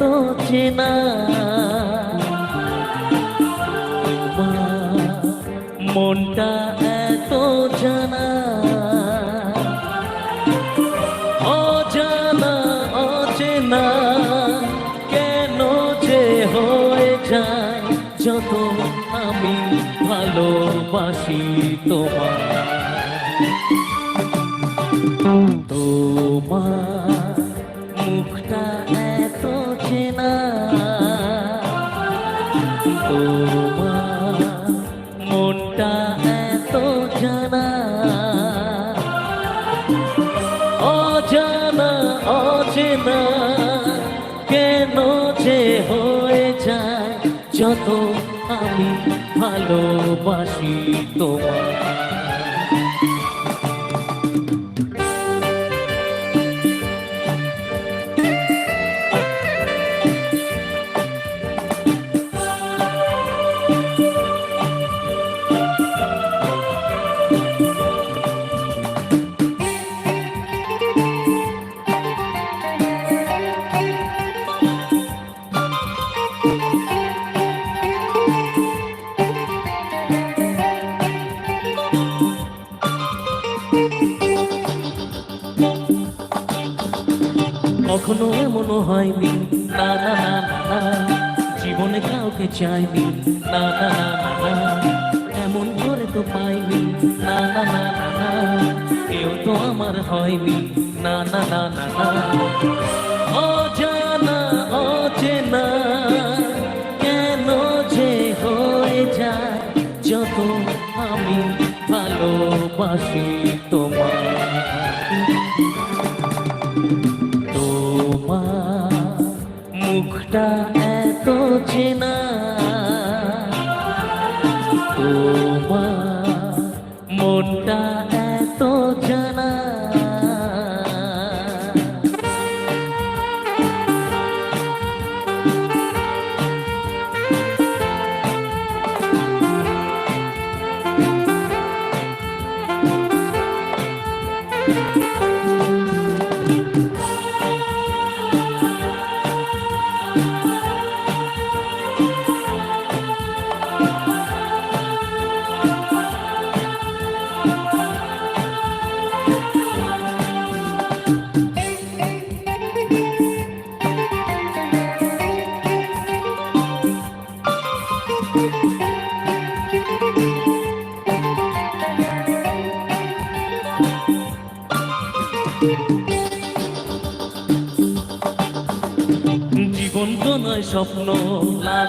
অচেনা তোমার মনটা এত জানা। অজানা, অচেনা, কেন যে হয়ে যায়, যত আমি ভালোবাসি তোমার তোমার মুখটা এত চেনা তোমার মনটা এত জানা অজানা, অচেনা, কেন যে হয়ে যায়, যত আমি ভালোবাসি তোমার কখনো এমনও হয়নি না না না না জীবনে কাউকে চাইনি না না না না এমন করে তো পাইনি না না না না কেউ তো আমার হয়নি না না না না না অজানা অচেনা কেন যে হয়ে যত আমি ভালোবাসি তোমার মুখটা এত চেনা। তোমার মনটা এত জানা। স্বপ্ন লা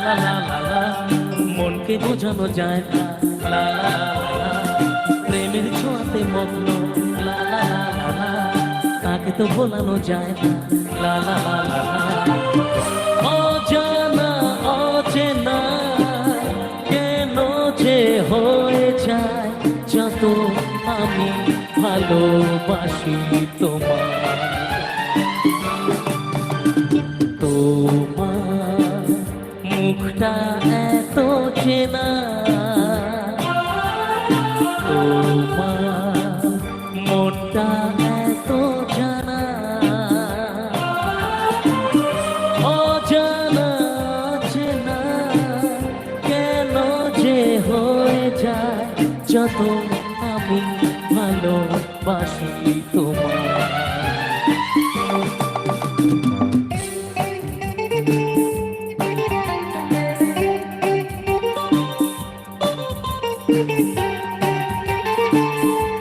মনকে বোঝানো যায় না লা। প্রেমের ছোঁয়াতে মগ্ন লা লা তাকে তো ভোলানো যায় না লা লা। অজানা অচেনা কেন যে হয়ে যায় যত আমি ভালোবাসি তোমার এত চেনা তোমার মনটা জানা, অজানা চেনা কেন যে হয়ে যায়, যত আমি ভালোবাসি তোমার Música